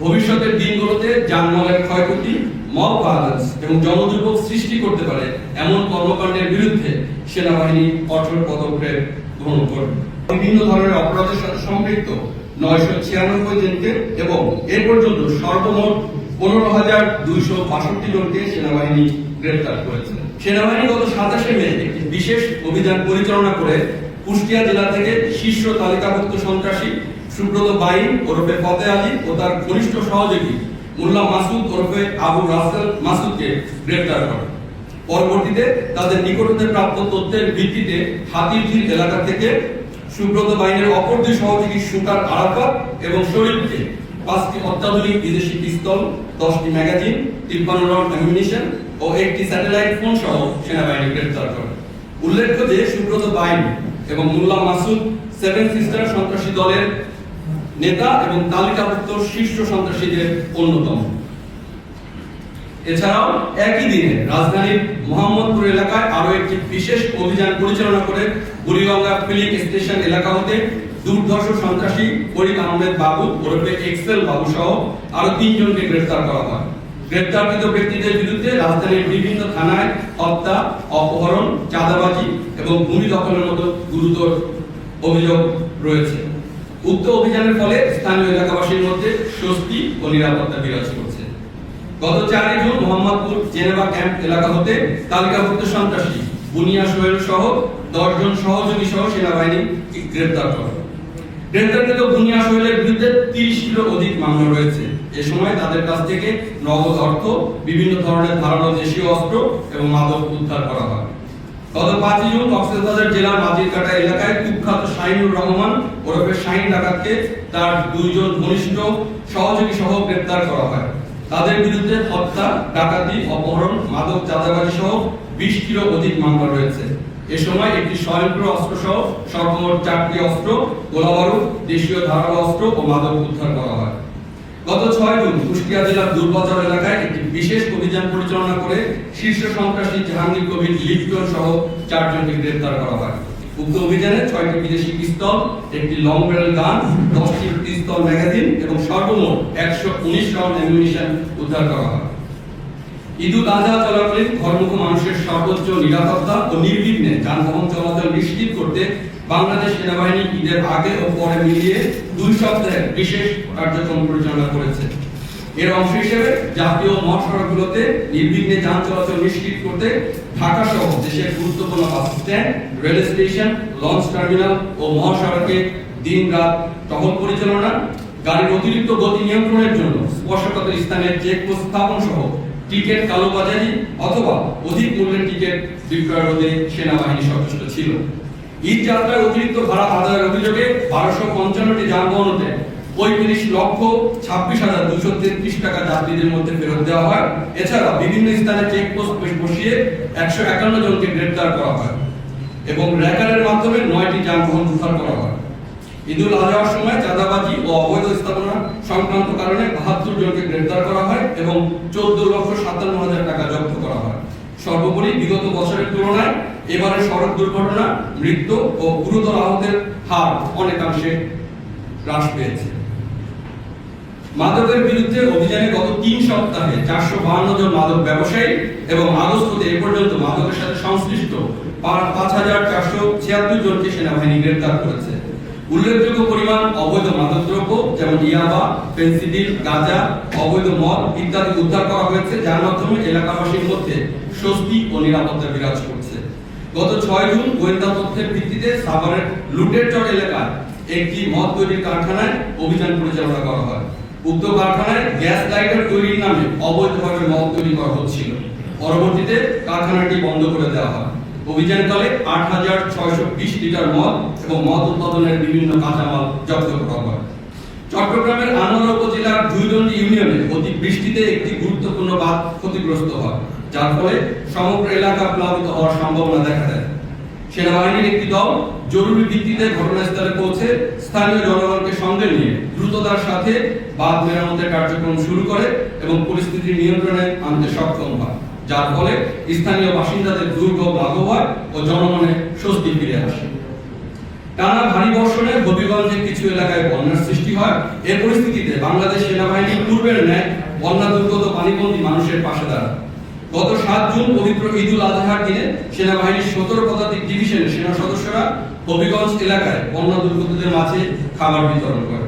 ভবিষ্যতের দিনগুলোতে যানমালের ক্ষয়ক্ষতি, মব ভায়োলেন্স এবং জনদুর্ভোগ সৃষ্টি করতে পারে এমন কর্মকাণ্ডের বিরুদ্ধে সেনাবাহিনী কঠোর পদক্ষেপ গ্রহণ করবে। বিভিন্ন ধরনের অপরাধের সাথে সম্পৃক্ত নয়শো ছিয়ানব্বই জনকে এবং এ পর্যন্ত সর্বমোট পনেরো হাজার দুইশো বাষট্টি জনকে সেনাবাহিনী গ্রেপ্তার করেছে। সেনাবাহিনী গত সাতাশে মে একটি বিশেষ অভিযান পরিচালনা করে কুষ্টিয়া জেলা থেকে শীর্ষ তালিকাভুক্ত সন্ত্রাসী সুব্রত বাইন ওরফে ফতে আলী ও তার ঘনিষ্ঠ সহযোগী মোল্লা মাসুদ ওরফে আবু রাসেল মাসুদকে গ্রেপ্তার করে। পরবর্তীতে তাদের নিকট হতে প্রাপ্ত তথ্যের ভিত্তিতে হাতিরঝিল এলাকা থেকে সুব্রত বাহিনীর অপর দুই সহযোগী সুকার আরাফাত এবং শরীফকে পাঁচটি অত্যাধুনিক বিদেশি পিস্তল, দশটি ম্যাগাজিন, তিপ্পান্ন রাউন্ড অ্যামিনিশন ও একটি স্যাটেলাইট ফোন সহ সেনাবাহিনী গ্রেপ্তার করে। উল্লেখ্য যে সুব্রত বাহিনী এবং মোল্লা মাসুদ সেভেন সিস্টার সন্ত্রাসী দলের নেতা এবং তালিকাভুক্ত শীর্ষ সন্ত্রাসীদের অন্যতম। এছাড়াও একই দিনে রাজধানীর মোহাম্মদপুর এলাকায় আরও একটি বিশেষ অভিযান পরিচালনা করে বুড়িগঙ্গা ফিলিং স্টেশন এলাকা হতে দুর্ধর্ষ সন্ত্রাসী করিম আহমেদ বাবু, ওরফে এক্সেল বাবু সহ আরও তিনজনকে গ্রেফতার করা হয়। গ্রেপ্তারকৃত ব্যক্তিদের বিরুদ্ধে রাজধানীর বিভিন্ন থানায় হত্যা, অপহরণ, চাঁদাবাজি এবং ভূমি দখলের মতো গুরুতর অভিযোগ রয়েছে। উক্ত অভিযানের ফলে স্থানীয় এলাকাবাসীর মধ্যে স্বস্তি ও নিরাপত্তা বিরাজ করছে। গত চারই জুন মোহাম্মদপুর জেনেভা ক্যাম্প এলাকা হতে তালিকাভুক্ত সন্ত্রাসী বুনিয়া সোহেল সহ দশজন সহযোগী সহ সেনাবাহিনী গ্রেপ্তার করে। গ্রেপ্তারকৃত বুনিয়া সোহেলের বিরুদ্ধে তিরিশ কিলো অধিক মামলা রয়েছে। এ সময় তাদের কাছ থেকে নগদ অর্থ, বিভিন্ন ধরনের ধারালো দেশীয় অস্ত্র এবং মাদক উদ্ধার করা হয়। তাদের বিরুদ্ধে হত্যা, ডাকাতি, অপহরণ, মাদক সহ রয়েছে। একটি অস্ত্র চারটি অস্ত্র দেশীয় ধারালো অস্ত্র ও মাদক উদ্ধার করা হয়। গত ছয় জুন কুষ্টিয়া জেলার দুর্বাজার এলাকায় একটি বিশেষ অভিযান পরিচালনা করে শীর্ষ সন্ত্রাসী জাহাঙ্গীর কবির লিপ্টন সহ চারজনকে গ্রেপ্তার করা হয়। উক্ত অভিযানে ছয়টি বিদেশি পিস্তল, একটি লং ব্যারেল গান দশটি পিস্তল ম্যাগাজিন এবং সর্বমোট একশো উনিশ রাউন্ড অ্যামিউনিশন উদ্ধার করা হয়। ঈদুল আজহা চলাকালীন মানুষের সর্বোচ্চ নিরাপত্তা ও নির্বিঘ্নে যানবাহন চলাচল নিশ্চিত করতে বাংলাদেশ সেনাবাহিনী ঈদের আগে ও পরে মিলিয়ে দুই সপ্তাহের বিশেষ কার্যক্রম পরিচালনা করেছে। এর অংশ হিসেবে জাতীয় মহাসড়কগুলোতে নির্বিঘ্নে যান চলাচল নিশ্চিত করতে ঢাকা সহ দেশের গুরুত্বপূর্ণ bus stand, rail station, launch terminal ও মহাসড়কে দিন রাত টহল পরিচালনা, গাড়ির অতিরিক্ত গতি নিয়ন্ত্রণের জন্য স্পর্শকাতর স্থানে চেকপোস্ট স্থাপন সহ টিকিট কালোবাজারি অথবা অধিক মূল্যের টিকিট বিক্রয় রোধে সেনাবাহিনী সচেষ্ট ছিল। ঈদ যাত্রায় অতিরিক্ত ভাড়া আদায়ের অভিযোগে বারোশো পঞ্চান্নটি যানবাহনতে পঁয়ত্রিশ লক্ষ ছাব্বিশ হাজার দুশো তেত্রিশ টাকা যাত্রীদের মধ্যে ফেরত দেওয়া হয়। এছাড়া বিভিন্ন স্থানে চেকপোস্ট বসিয়ে একশো একান্ন জনকে গ্রেপ্তার করা হয় এবং র্যাকারের মাধ্যমে নয়টি যানবাহন উদ্ধার করা হয়। ঈদুল আজহার সময় চাঁদাবাজি ও অবৈধ স্থাপনা সংক্রান্ত কারণে বাহাত্তর জনকে গ্রেপ্তার করা হয়। এবং চোদ্দ লক্ষ সাতান্ন হাজার টাকা জব্দ করা হয়। সর্বোপরি বিগত বছরের তুলনায় এবারে সড়ক দুর্ঘটনা, মৃত্যু ও গুরুতর আহতের হার অনেকাংশে হ্রাস পেয়েছে। মাদকের বিরুদ্ধে অভিযানে গত তিন সপ্তাহে চারশো বাহান্ন জন মাদক ব্যবসায়ী এবং আগস্ট হতে এ পর্যন্ত মাদকের সাথে সংশ্লিষ্ট পাঁচ হাজার চারশো ছিয়াত্তর জনকে সেনাবাহিনী গ্রেপ্তার করেছে। উল্লেখযোগ্য পরিমাণ অবৈধ মাদকদ্রব্য, যেমন ইয়াবা, পেন্সিডিল, গাঁজা, অবৈধ মদ ইত্যাদি উদ্ধার করা হয়েছে, যার মাধ্যমে এলাকাবাসীর মধ্যে স্বস্তি ও নিরাপত্তা বিরাজ করছে। গত ছয় জুন গোয়েন্দা তথ্যের ভিত্তিতে সাভারের লুটের চর এলাকায় একটি মদ তৈরির কারখানায় অভিযান পরিচালনা করা হয়। উক্ত কারখানায় গ্যাস লাইটার তৈরির নামে অবৈধভাবে মদ তৈরি করা হচ্ছিল। পরবর্তীতে কারখানাটি বন্ধ করে দেওয়া হয়। অভিযানকালে আট হাজার ছয়শো বিশ লিটার মদ এবং মদ উৎপাদনের বিভিন্ন কাঁচামাল জব্দ করা হয়। চট্টগ্রামের আনোয়ারা উপজেলার দুইদন্ডি ইউনিয়নে অতি বৃষ্টিতে একটি গুরুত্বপূর্ণ বাঁধ ক্ষতিগ্রস্ত হয়, যার ফলে সমগ্র এলাকা প্লাবিত হওয়ার সম্ভাবনা দেখা দেয়। সেনাবাহিনীর একটি দল জরুরি ভিত্তিতে ঘটনাস্থলে পৌঁছে স্থানীয় জনগণকে সঙ্গে নিয়ে দ্রুততার সাথে বাঁধ মেরামতের কার্যক্রম শুরু করে এবং পরিস্থিতি নিয়ন্ত্রণে আনতে সক্ষম হয়। যার ফলে স্থানীয় বাসিন্দাদের দুর্ভোগ লাঘব হয় ও জনমনে স্বস্তি ফিরে আসে। টানা ভারী বর্ষণে হবিগঞ্জের কিছু এলাকায় বন্যার সৃষ্টি হয়। এ পরিস্থিতিতে বাংলাদেশ সেনাবাহিনী পূর্বের ন্যায় বন্যা, দুর্গত, পানিবন্দী মানুষের পাশে দাঁড়ায়। গত সাত জুন পবিত্র ঈদুল আজহার দিনে সেনাবাহিনীর সতেরো পদাতিক ডিভিশনের সেনা সদস্যরা হবিগঞ্জ এলাকায় বন্যা, দুর্গতদের মাঝে খাবার বিতরণ করে।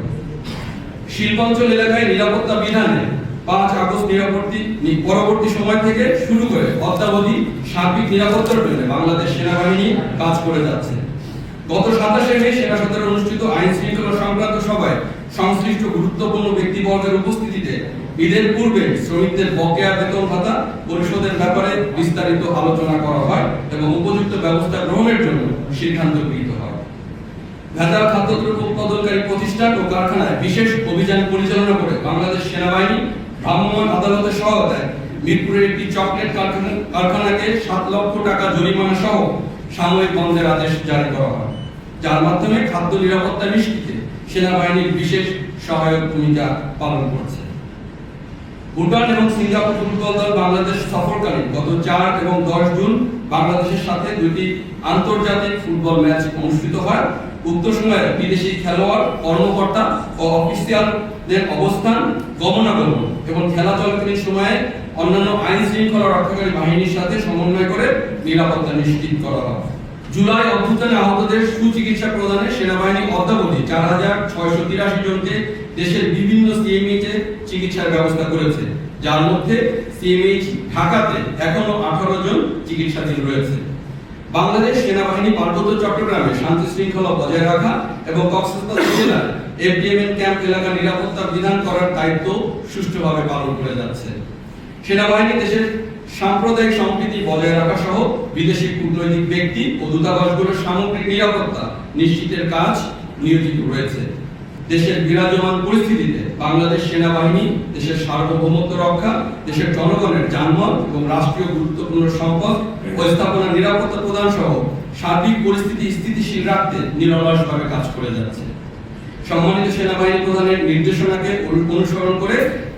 শিল্পাঞ্চল এলাকায় নিরাপত্তা বিধানে পাঁচ আগস্ট নিরাপত্তি পরবর্তী সময় থেকে শুরু করে অদ্যাবধি সার্বিক নিরাপত্তার জন্য বাংলাদেশ সেনাবাহিনী কাজ করে যাচ্ছে। গত সাতাশে মে সেনা সদরে অনুষ্ঠিত আইন শৃঙ্খলা সংক্রান্ত সভায় সংশ্লিষ্ট গুরুত্বপূর্ণ ব্যক্তিবর্গের উপস্থিতিতে ঈদের পূর্বে শ্রমিকদের বকেয়া বেতন ভাতা পরিশোধের ব্যাপারে বিস্তারিত আলোচনা করা হয় এবং উপযুক্ত ব্যবস্থা গ্রহণের জন্য সিদ্ধান্ত গৃহীত হয়। ভেজাল খাদ্যদ্রব্য উৎপাদনকারী প্রতিষ্ঠান ও কারখানায় বিশেষ অভিযান পরিচালনা করে বাংলাদেশ সেনাবাহিনী ভ্রাম্যমাণ আদালতের সহায়তায় মিরপুরের একটি চকলেট কারখানা কারখানাকে সাত লক্ষ টাকা জরিমানা সহ সাময়িক বন্ধের আদেশ জারি করা হয়। যার মাধ্যমে খাদ্য নিরাপত্তা নিশ্চিতে সেনাবাহিনীর বিশেষ সহায়ক ভূমিকা পালন করছে। ভুটান এবং সিঙ্গাপুর ফুটবল দল বাংলাদেশ সফরকালীন গত চার এবং দশ জুন বাংলাদেশের সাথে দুটি আন্তর্জাতিক ফুটবল ম্যাচ অনুষ্ঠিত হয়। উক্ত সময়ে বিদেশি খেলোয়াড়, কর্মকর্তা ও অফিসিয়ালদের অবস্থান গমনাগমন। এবং খেলা চলাকালীন সময়ে অন্যান্য আইন শৃঙ্খলা রক্ষাকারী বাহিনীর সাথে সমন্বয় করে নিরাপত্তা নিশ্চিত করা হয়। জুলাই অভ্যুত্থানে আহতদের সুচিকিৎসা প্রদানে সেনাবাহিনী অদ্যাবধি চার হাজার ছয়শো তিরাশি জনকে দেশের বিভিন্ন সিএমএইচ চিকিৎসার ব্যবস্থা করেছে। যার মধ্যে সিএমএইচ ঢাকাতে এখনও আঠারো জন চিকিৎসাধীন রয়েছে। বাংলাদেশ সেনাবাহিনী পার্বত্য চট্টগ্রামে শান্তি শৃঙ্খলা বজায় রাখা এবং কক্সবাজার জেলার এফডিএমএন ক্যাম্প এলাকা নিরাপত্তা বিধান করার দায়িত্ব সুষ্ঠুভাবে পালন করে যাচ্ছে। সেনাবাহিনী দেশের সাম্প্রদায়িক সম্প্রীতি বজায় রাখা সহ বিদেশি কূটনৈতিক ব্যক্তি ও দূতাবাসগুলোর সামগ্রিক নিরাপত্তা নিশ্চিতের কাজ নিয়োজিত রয়েছে। দেশের বিরাজমান পরিস্থিতিতে বাংলাদেশ সেনাবাহিনী দেশের সার্বভৌমত্ব রক্ষা, দেশের জনগণের যানবাহন এবং রাষ্ট্রীয় গুরুত্বপূর্ণ সম্পদ ও স্থাপনা নিরাপত্তা প্রদান সহ সার্বিক পরিস্থিতি স্থিতিশীল রাখতে নিরলসভাবে কাজ করে যাচ্ছে। সম্মানিত সেনাবাহিনী প্রধানের নির্দেশনাকে অনুসরণ করে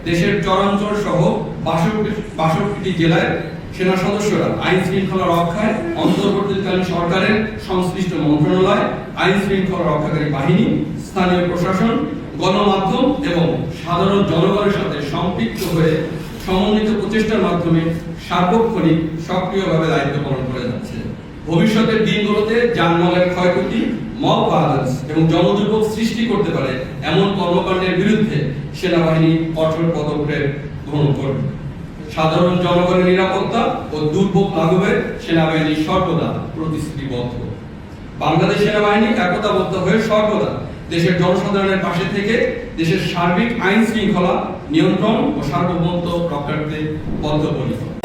দেশের চরাঞ্চল সহ বাষট্টি বাষট্টি জেলায় সেনা সদস্যরা আইন শৃঙ্খলা রক্ষায় অন্তর্বর্তীকালীন সরকারের সংশ্লিষ্ট মন্ত্রণালয়, আইন শৃঙ্খলা রক্ষাকারী বাহিনী, স্থানীয় প্রশাসন, গণমাধ্যম এবং সাধারণ জনগণের সাথে সম্পৃক্ত হয়ে সমন্বিত প্রচেষ্টার মাধ্যমে সার্বক্ষণিক সক্রিয়ভাবে দায়িত্ব পালন করে যাচ্ছে। ভবিষ্যতের দিনগুলোতে যানমালের ক্ষয়ক্ষতি মব ভায়োলেন্স এবং জনদুর্ভোগ সৃষ্টি করতে পারে এমন কর্মকাণ্ডের বিরুদ্ধে সেনাবাহিনী কঠোর পদক্ষেপ গ্রহণ করবে। সাধারণ জনগণের নিরাপত্তা ও দুর্ভোগ লাঘবে সেনাবাহিনী সর্বদা প্রতিশ্রুতিবদ্ধ। বাংলাদেশ সেনাবাহিনী একতাবদ্ধ হয়ে সর্বদা দেশের জনসাধারণের পাশে থেকে দেশের সার্বিক আইন শৃঙ্খলা নিয়ন্ত্রণ ও সার্বভৌমত্ব রক্ষার্থে বদ্ধপরিকর।